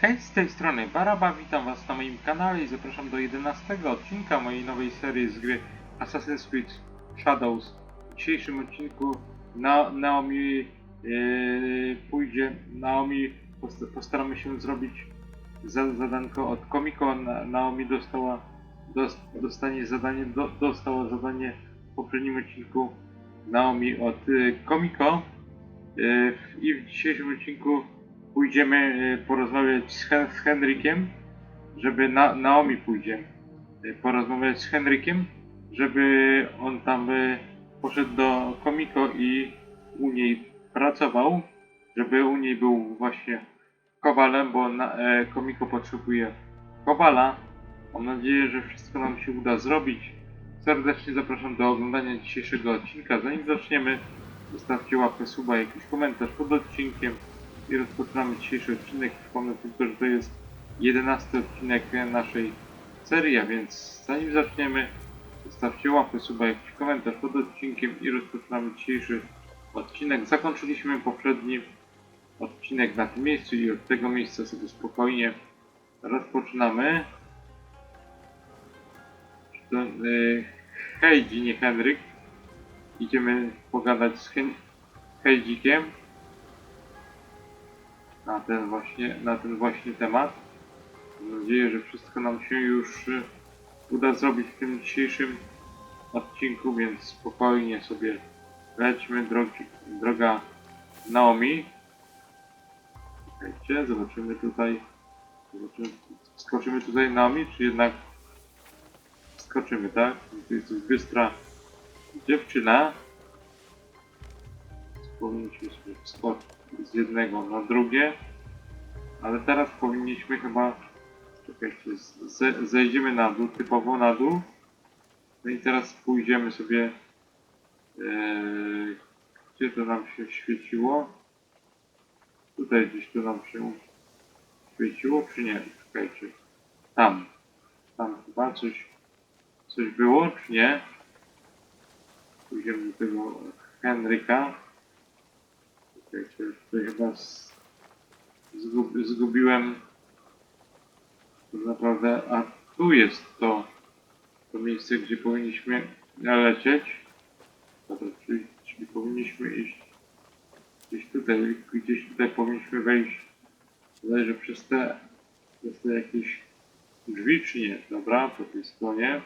Hej, z tej strony Baraba, witam was na moim kanale i zapraszam do 11 odcinka mojej nowej serii z gry Assassin's Creed Shadows. W dzisiejszym odcinku na, Naomi yy, pójdzie, Naomi post, postaramy się zrobić za, zadanko od Komiko. Na, Naomi dostała, dos, dostanie zadanie, do, dostała zadanie w poprzednim odcinku Naomi od Komiko. Yy, I w dzisiejszym odcinku pójdziemy y, porozmawiać z, Hen- z Henrykiem, żeby na, Naomi pójdzie y, porozmawiać z Henrykiem, żeby on tam y, poszedł do Komiko i u niej pracował, żeby u niej był właśnie kowalem, bo na, Komiko potrzebuje kowala. Mam nadzieję, że wszystko nam się uda zrobić. Serdecznie zapraszam do oglądania dzisiejszego odcinka. Zanim zaczniemy, zostawcie łapkę, suba, jakiś komentarz pod odcinkiem i rozpoczynamy dzisiejszy odcinek. Przypomnę tylko, że to jest 11 odcinek naszej serii, a więc zanim zaczniemy, zostawcie łapkę, suba, jakiś komentarz pod odcinkiem i rozpoczynamy dzisiejszy odcinek. Zakończyliśmy poprzedni odcinek na tym miejscu i od tego miejsca sobie spokojnie rozpoczynamy. To, yy, nie Henryk. Idziemy pogadać z Hen- na ten właśnie, na ten właśnie temat. Mam nadzieję, że wszystko nam się już y, uda zrobić w tym dzisiejszym odcinku, więc spokojnie sobie lećmy drogi, droga Naomi. Czekajcie, zobaczymy tutaj. Zobaczymy, skoczymy tutaj Naomi, czy jednak skoczymy, tak? To jest bystra dziewczyna. Powinniśmy sobie wskoczyć z jednego na drugie. Ale teraz powinniśmy chyba. Czekajcie, ze, zejdziemy na dół, typowo na dół. No i teraz pójdziemy sobie. Eee, gdzie to nam się świeciło? Tutaj gdzieś to nam się świeciło, czy nie? Czekajcie. Tam. Tam chyba coś, coś było, czy nie? Pójdziemy do tego Henryka. Tutaj chyba zgubiłem tak naprawdę, a tu jest to, to miejsce, gdzie powinniśmy lecieć. Dobra, czyli, czyli powinniśmy iść gdzieś tutaj, gdzieś tutaj powinniśmy wejść, bodajże przez te, przez te jakieś drzwi, czy nie? Dobra, po tej stronie.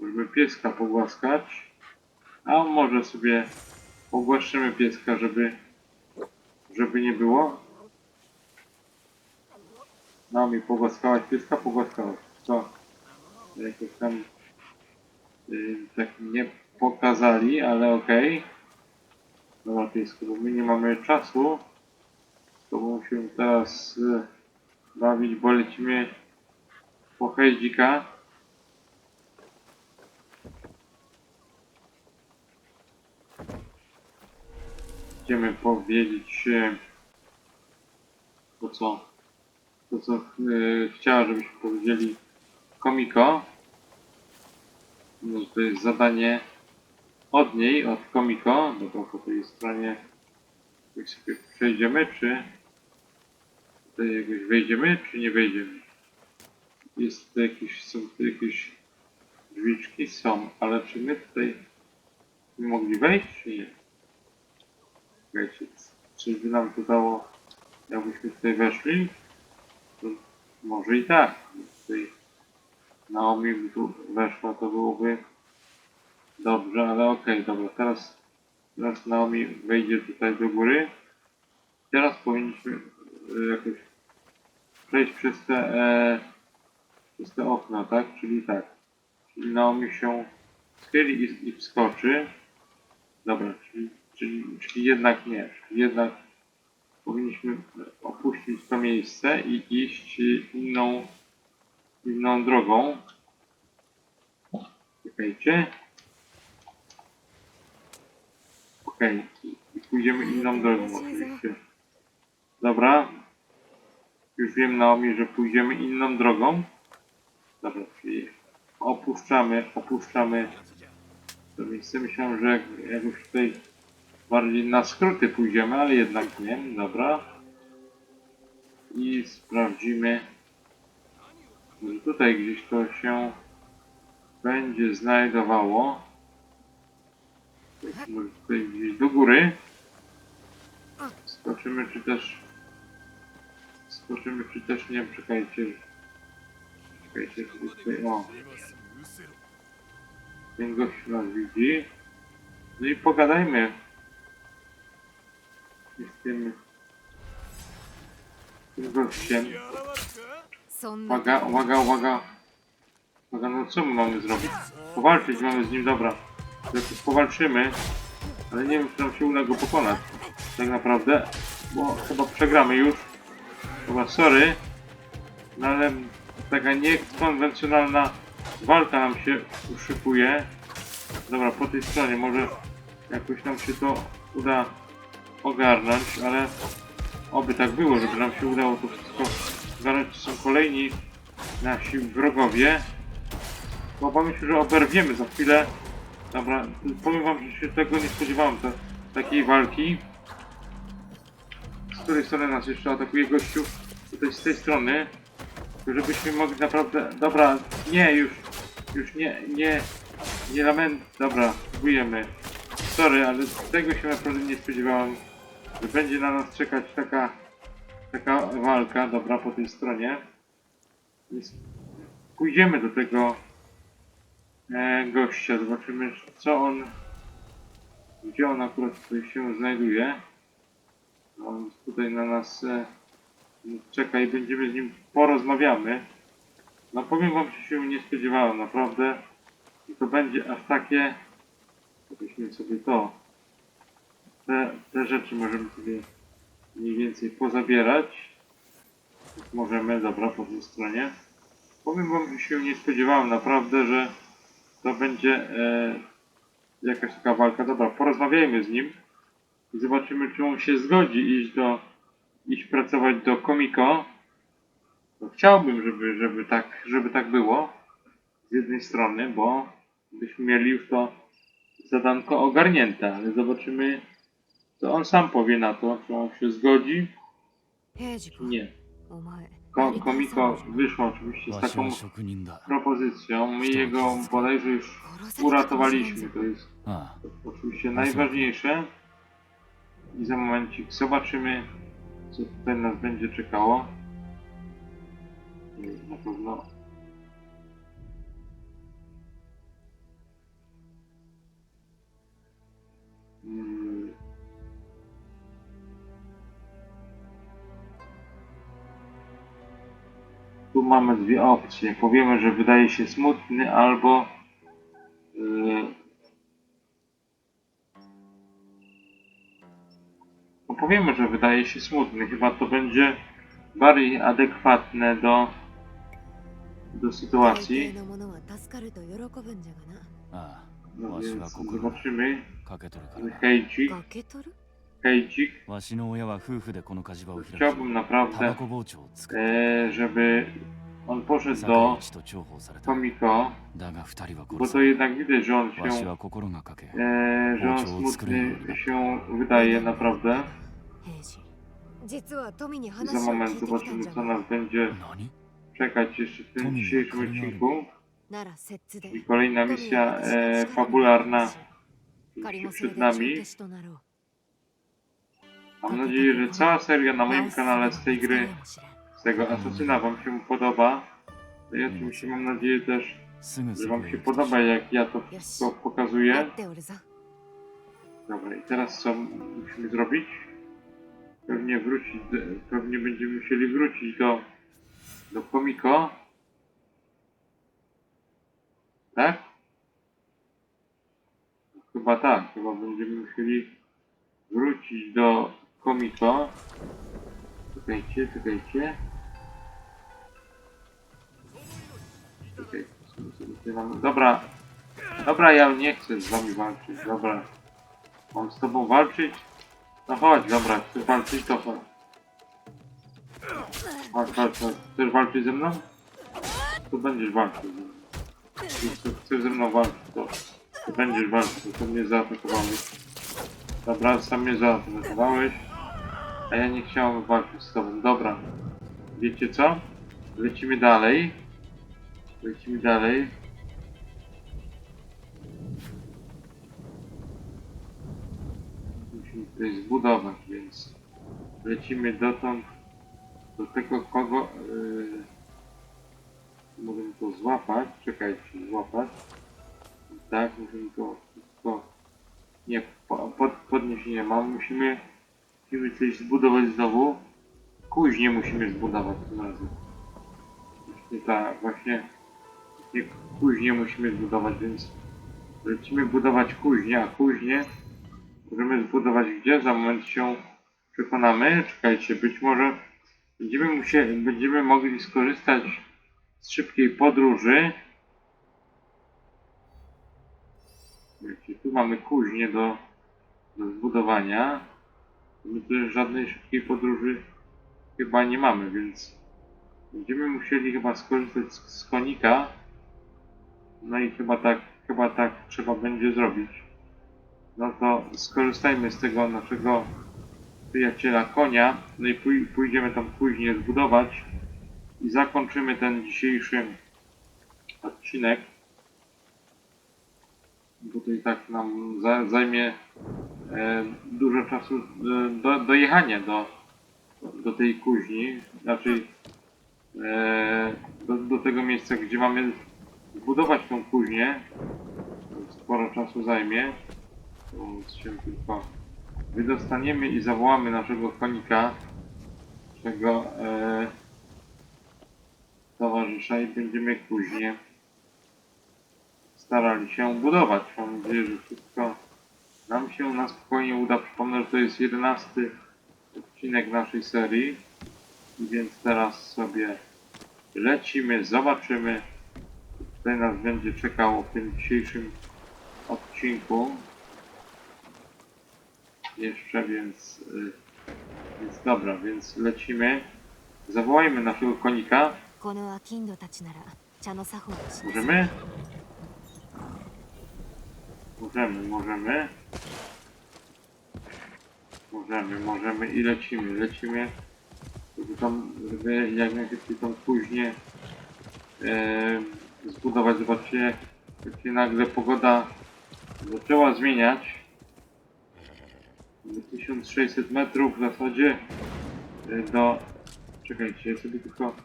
Możemy pieska pogłaskać, a może sobie pogłaszczymy pieska, żeby żeby nie było. No mi pogłaskałaś pieska, pogłaskałaś. Co? Jakoś tam yy, tak nie pokazali, ale okej. Dobra piesku, bo my nie mamy czasu. To musimy teraz yy, bawić, bo lecimy po hejdzika. Chcemy powiedzieć to co, to co e, chciała, żebyśmy powiedzieli Komiko. No, to jest zadanie od niej, od Komiko. Dobra, po tej stronie jak sobie przejdziemy, czy tutaj jakoś wejdziemy, czy nie wejdziemy. Jest jakieś, są tu jakieś drzwiczki? Są, ale czy my tutaj mogli wejść, czy nie? Czekajcie, czy by nam to dało, jakbyśmy tutaj weszli? To może i tak. Tutaj Naomi by tu weszła, to byłoby dobrze, ale okej, dobra, teraz, teraz Naomi wejdzie tutaj do góry. Teraz powinniśmy e, jakoś przejść przez te, e, przez te okno, tak? Czyli tak. Czyli Naomi się schyli i, i wskoczy. Dobra, czyli Czyli, czyli jednak nie. Jednak powinniśmy opuścić to miejsce i iść inną, inną drogą. Czekajcie. Okej. I pójdziemy inną drogą oczywiście. Dobra. Już wiem Naomi, że pójdziemy inną drogą. Dobra, czyli opuszczamy, opuszczamy to miejsce. Myślałem, że jak już tutaj bardziej na skróty pójdziemy, ale jednak nie. Dobra. i sprawdzimy. Może tutaj gdzieś to się będzie znajdowało. Może tutaj gdzieś do góry. Skoczymy czy też... Skoczymy czy też nie, czekajcie. Czekajcie, tutaj, o. Ten gość nas widzi. No i pogadajmy. I z tym... Z tym gościem. Uwaga, uwaga, uwaga. Uwaga, no co my mamy zrobić? Powalczyć mamy z nim, dobra. Jakoś powalczymy, ale nie wiem, czy nam się uda go pokonać. Tak naprawdę, bo chyba przegramy już. Chyba, sorry. No ale taka niekonwencjonalna walka nam się szykuje. Dobra, po tej stronie może jakoś nam się to uda ogarnąć, ale oby tak było, żeby nam się udało to wszystko ogarnąć. Są kolejni nasi wrogowie. Bo Obawiam się, że oberwiemy za chwilę. Dobra, powiem wam, że się tego nie spodziewałem, te, takiej walki. Z której strony nas jeszcze atakuje gościu? Tutaj z tej strony. Żebyśmy mogli naprawdę... Dobra, nie, już, już nie, nie, nie lament... Dobra, próbujemy. Sorry, ale tego się naprawdę nie spodziewałem, będzie na nas czekać taka, taka walka, dobra, po tej stronie. Pójdziemy do tego e, gościa, zobaczymy co on, gdzie on akurat tutaj się znajduje. On tutaj na nas e, czeka i będziemy z nim porozmawiamy. No powiem wam, że się nie spodziewałem, naprawdę. I to będzie aż takie, żebyśmy sobie to, te, te rzeczy możemy sobie mniej więcej pozabierać. Możemy, dobra, po tej stronie. Powiem wam, że się nie spodziewałem naprawdę, że to będzie e, jakaś taka walka. Dobra, porozmawiajmy z nim i zobaczymy, czy on się zgodzi iść do, iść pracować do Komiko. No, chciałbym, żeby, żeby tak, żeby tak było z jednej strony, bo byśmy mieli już to zadanko ogarnięte, ale zobaczymy, to on sam powie na to, czy on się zgodzi, czy nie. Ko Komiko wyszła oczywiście z taką propozycją. My jego bodajże już uratowaliśmy. To jest oczywiście najważniejsze. I za momencik zobaczymy, co tutaj nas będzie czekało. Na pewno Hmm. Tu mamy dwie opcje. Powiemy, że wydaje się smutny albo yy, no powiemy, że wydaje się smutny. Chyba to będzie bardziej adekwatne do, do sytuacji. No więc zobaczymy. Heiji. けとるからな Hejcik, ガケ取る hejcik. わしの親は夫婦でこの火事場を開き Chciałbym タバ naprawdę, コ包丁を作っ e, żeby on poszedł 酒 do 井一と重宝された Komiko, だが二人は bo 殺 to され jednak widać, że on わし się, は心がかけ e, że on smutny się wydaje naprawdę. 平次実は富に Za 話を聞 moment いてきたん zobaczymy, じゃ co が nas będzie 何 czekać jeszcze w tym dzisiejszym odcinku. なら摂津で I kolejna 富には misja 私の e, 力に fabularna 借りもそ przed れで帳 nami. 消しとなろう Mam nadzieję, że cała seria na moim kanale z tej gry, z tego asasyna wam się podoba. Ja oczywiście mam nadzieję też, że wam się podoba, jak ja to wszystko pokazuję. Dobra, i teraz co musimy zrobić? Pewnie wrócić, pewnie będziemy musieli wrócić do, do Komiko. Tak? Chyba tak, chyba będziemy musieli wrócić do Komiko. Czekajcie, czekajcie. Czekaj, sobie sobie tutaj mamy- Dobra, dobra, ja nie chcę z wami walczyć, dobra. Mam z tobą walczyć? No chodź, dobra, chcesz walczyć, to chodź. Chodź, chodź, chodź. Chcesz walczyć ze mną? To będziesz walczył ze mną. Jeśli chcesz ze mną walczyć, to, to będziesz walczył, to mnie zaatakowałeś. Dobra, sam mnie zaatakowałeś, a ja nie chciałem walczyć z tobą. Dobra, wiecie co? Lecimy dalej. Lecimy dalej. Musimy coś zbudować, więc lecimy dotąd do tego kogo yy, możemy to złapać. Czekajcie, złapać. Tak, musimy to wszystko nie po, pod, podnieść nie mam. Musimy, musimy coś zbudować znowu. Kuźnie musimy zbudować tym razem. Właśnie tak, właśnie, kuźnie musimy zbudować, więc lecimy budować kuźnię, a kuźnię możemy zbudować gdzie? Za moment się przekonamy. Czekajcie, być może będziemy musieli, będziemy mogli skorzystać z szybkiej podróży. Tu mamy kuźnię do, do zbudowania. My żadnej szybkiej podróży chyba nie mamy, więc będziemy musieli chyba skorzystać z, konika. No i chyba tak, chyba tak trzeba będzie zrobić. No to skorzystajmy z tego naszego przyjaciela konia, no i pój pójdziemy tam później zbudować i zakończymy ten dzisiejszy odcinek. Bo to i tak nam za zajmie dużo czasu e, do, dojechania do, do tej kuźni, raczej e, do, do tego miejsca, gdzie mamy zbudować tą kuźnię. Sporo czasu zajmie. Więc się tylko wydostaniemy i zawołamy naszego konika, naszego e, towarzysza i będziemy później starali się budować. Mam nadzieję, że wszystko nam się na spokojnie uda. Przypomnę, że to jest jedenasty odcinek naszej serii. Więc teraz sobie lecimy, zobaczymy. Tutaj nas będzie czekało w tym dzisiejszym odcinku. Jeszcze więc, y, więc dobra, więc lecimy. Zawołajmy naszego konika. Możemy? Możemy, możemy. Możemy, możemy i lecimy, lecimy. Żeby tam, żeby jak najszybciej tą później e, zbudować. Zobaczcie, jak się nagle pogoda zaczęła zmieniać. 1600 metrów w zasadzie e, do... Czekajcie, ja sobie tylko...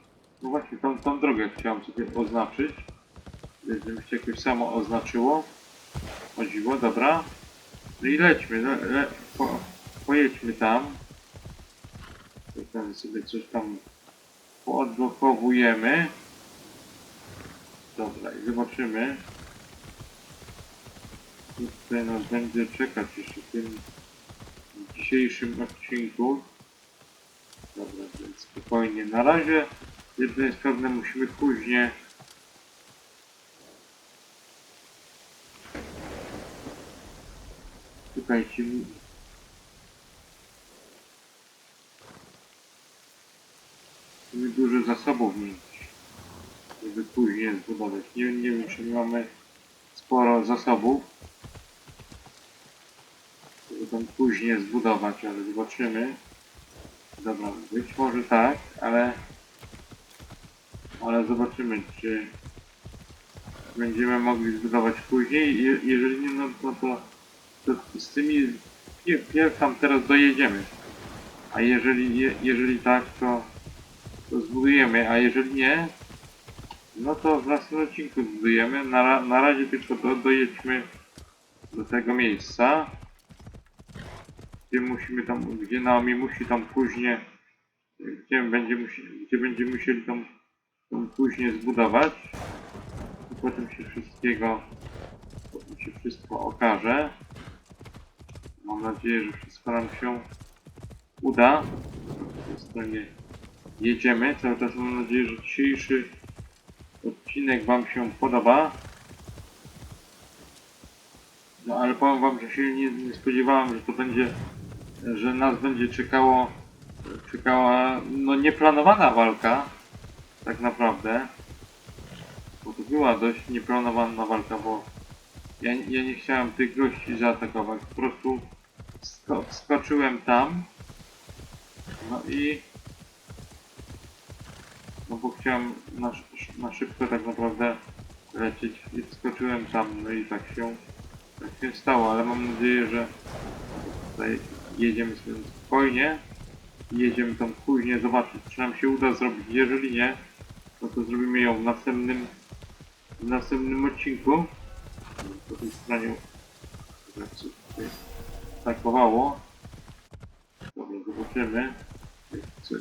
No właśnie, tą, tą drogę chciałem sobie oznaczyć. Żeby się jakoś samo oznaczyło. O dziwo, dobra. No i lećmy, le, le, po, pojedźmy tam. Tam sobie coś tam poodblokowujemy. Dobra, i zobaczymy. Tutaj nas będzie czekać jeszcze w tym dzisiejszym odcinku. Dobra, więc spokojnie. Na razie jedno jest pewne, musimy później Czekajcie. Musimy dużo zasobów mieć, żeby później zbudować. Nie, nie wiem, czy my mamy sporo zasobów, żeby tam później zbudować, ale zobaczymy. Dobra, być może tak, ale ale zobaczymy, czy będziemy mogli zbudować później. Je, jeżeli nie, no to to z tymi pier, tam teraz dojedziemy. A jeżeli, je, jeżeli tak, to, to zbudujemy, a jeżeli nie, no to w następnym odcinku zbudujemy. Na, na razie tylko do, dojedźmy do tego miejsca, gdzie musimy tam, gdzie Naomi musi tam później, gdzie będzie, musi, gdzie będziemy musieli tam, tam później zbudować. I potem się wszystkiego, potem się wszystko okaże. Mam nadzieję, że wszystko nam się uda. W tej stronie jedziemy. Cały czas mam nadzieję, że dzisiejszy odcinek Wam się podoba. No ale powiem Wam, że się nie, nie spodziewałem, że to będzie, że nas będzie czekało, czekała no nieplanowana walka. Tak naprawdę. Bo to była dość nieplanowana walka, bo ja, ja nie chciałem tych gości zaatakować. Po prostu sko skoczyłem tam. No i No bo chciałem na, na szybko tak naprawdę lecieć i wskoczyłem tam, no i tak się, tak się stało, ale mam nadzieję, że tutaj jedziemy sobie spokojnie jedziemy tam później zobaczyć, czy nam się uda zrobić. Jeżeli nie, no to zrobimy ją w następnym, w następnym odcinku. Po tej stronie atakowało. Dobra, zobaczymy. Chce,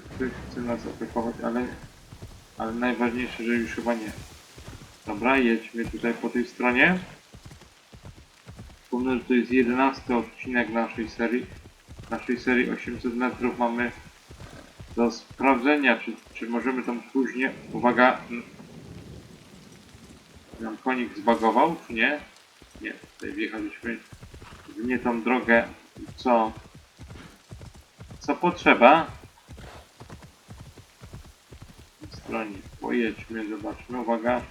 chce nas atakować, ale, ale najważniejsze, że już chyba nie. Dobra, jedźmy tutaj po tej stronie. Wspomnę, że to jest 11 odcinek naszej serii. Naszej serii 800 metrów mamy do sprawdzenia, czy, czy możemy tam później. Uwaga! Nam konik zbagował, czy nie? Nie, tutaj wjechaliśmy w nie tą drogę, co, co potrzeba. W stronie pojedźmy, zobaczmy, uwaga.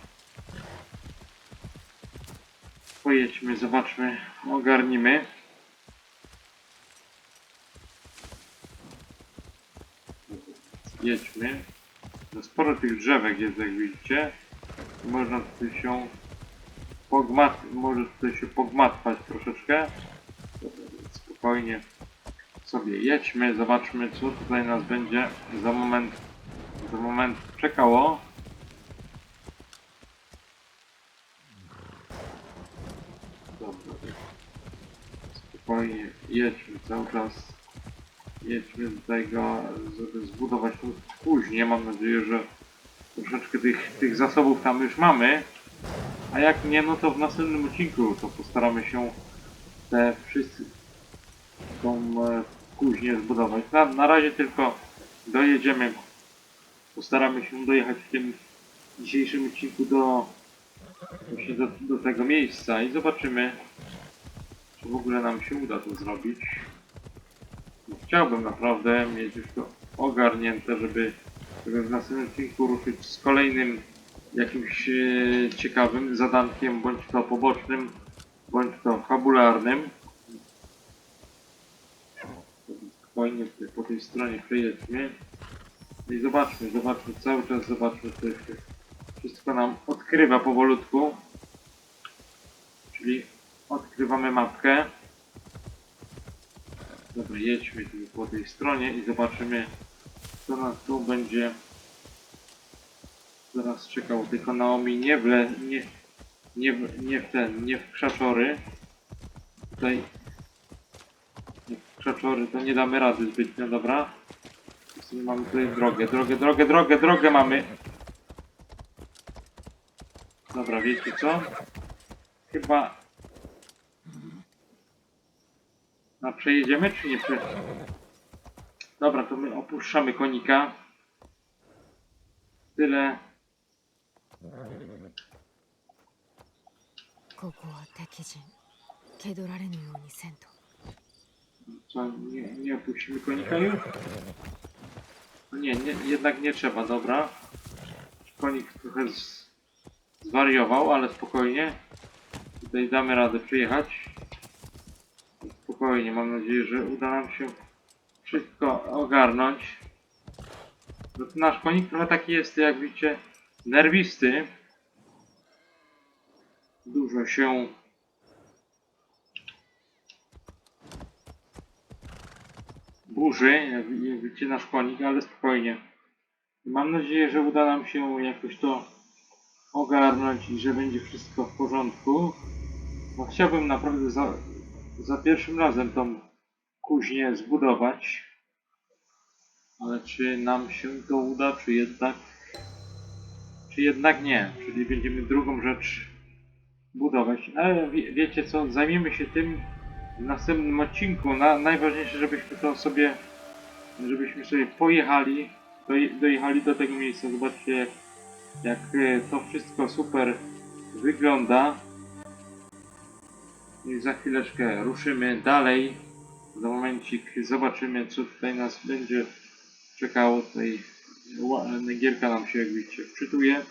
Pojedźmy, zobaczmy, ogarnimy. Jedźmy. No sporo tych drzewek jest, jak widzicie. Można tutaj się pogmat, może tutaj się pogmatwać troszeczkę. Spokojnie sobie jedźmy, zobaczmy co tutaj nas będzie za moment, za moment czekało. Dobra, spokojnie jedźmy cały czas. Jedźmy do tego, żeby zbudować tu później. Mam nadzieję, że troszeczkę tych, tych zasobów tam już mamy. A jak nie, no to w następnym odcinku to postaramy się te wszyscy tą e, kuźnię zbudować. Na, na razie tylko dojedziemy. Postaramy się dojechać w tym dzisiejszym odcinku do, właśnie do, do tego miejsca i zobaczymy, czy w ogóle nam się uda to zrobić. Chciałbym naprawdę mieć już to ogarnięte, żeby, żeby w następnym odcinku ruszyć z kolejnym jakimś e, ciekawym zadankiem, bądź to pobocznym, bądź to fabularnym. Spokojnie po tej stronie przejedźmy. No I zobaczmy, zobaczmy, cały czas zobaczmy, co się wszystko nam odkrywa powolutku. Czyli odkrywamy mapkę. Dobra, jedźmy tu po tej stronie i zobaczymy, co nas tu będzie zaraz czekał. Tylko Naomi nie w, le, nie, nie, w, nie w ten, nie w krzaczory. Tutaj krzaczory to nie damy rady zbytnio, dobra? Więc Mamy tutaj drogę, drogę, drogę, drogę, drogę mamy. Dobra, wiecie co? Chyba... A przejedziemy czy nie prze... Dobra, to my opuszczamy konika. Tyle. ここは敵陣蹴取られぬようにせんと co, nie, nie opuścimy konika już? No nie, nie, jednak nie trzeba, dobra. Konik trochę z, zwariował, ale spokojnie. Tutaj damy radę przyjechać. Spokojnie, mam nadzieję, że uda nam się wszystko ogarnąć. No, nasz konik trochę taki jest, jak widzicie, nerwisty. Dużo się burzy, jak, jak widzicie nasz konik, ale spokojnie. Mam nadzieję, że uda nam się jakoś to ogarnąć i że będzie wszystko w porządku. Bo chciałbym naprawdę za, za pierwszym razem tą kuźnię zbudować. Ale czy nam się to uda, czy jednak czy jednak nie, czyli będziemy drugą rzecz budować. Ale wie, wiecie co, zajmiemy się tym w następnym odcinku. Na, najważniejsze, żebyśmy to sobie, żebyśmy sobie pojechali, doje, dojechali do tego miejsca. Zobaczcie, jak, e, to wszystko super wygląda. I za chwileczkę ruszymy dalej. Za momencik zobaczymy, co tutaj nas będzie czekało. Tutaj gierka nam się, jak widzicie, wczytuje.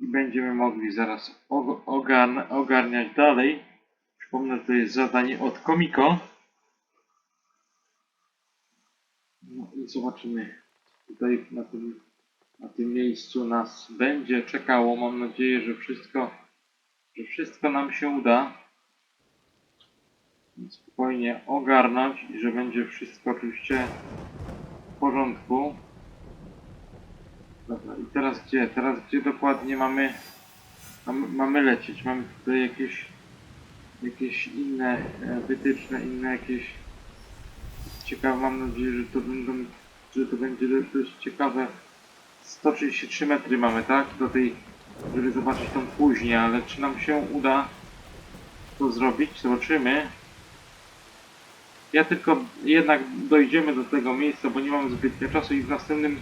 I będziemy mogli zaraz og- ogarn- ogarniać dalej. Przypomnę, to jest zadanie od Komiko. No i zobaczymy tutaj na tym na tym miejscu nas będzie czekało. Mam nadzieję, że wszystko, że wszystko nam się uda spokojnie ogarnąć i że będzie wszystko oczywiście w porządku. Dobra, i teraz gdzie? Teraz gdzie dokładnie mamy, mamy, mamy lecieć? Mamy tutaj jakieś jakieś inne e, wytyczne, inne jakieś ciekawe, mam nadzieję, że to będą, że to będzie dość ciekawe. 133 metry mamy, tak? Do tej, żeby zobaczyć tą później, ale czy nam się uda to zrobić? Zobaczymy. Ja tylko jednak dojdziemy do tego miejsca, bo nie mam zbytnio czasu i w następnym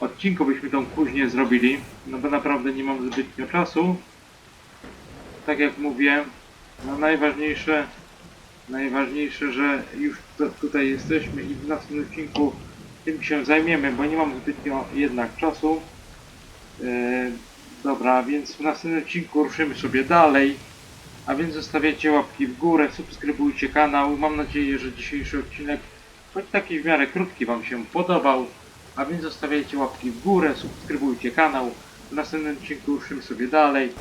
odcinku byśmy tą później zrobili, no bo naprawdę nie mam zbytnio czasu. Tak jak mówię, no najważniejsze, najważniejsze, że już tu- tutaj jesteśmy i w następnym odcinku tym się zajmiemy, bo nie mam zbytnio jednak czasu. Yy, dobra, więc w następnym odcinku ruszymy sobie dalej. A więc zostawiacie łapki w górę, subskrybujcie kanał. Mam nadzieję, że dzisiejszy odcinek, choć taki w miarę krótki, Wam się podobał. A więc zostawiajcie łapki w górę, subskrybujcie kanał. W następnym odcinku ruszymy sobie dalej.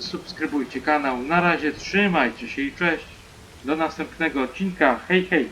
Subskrybujcie kanał. Na razie trzymajcie się i cześć. Do następnego odcinka. Hej, hej!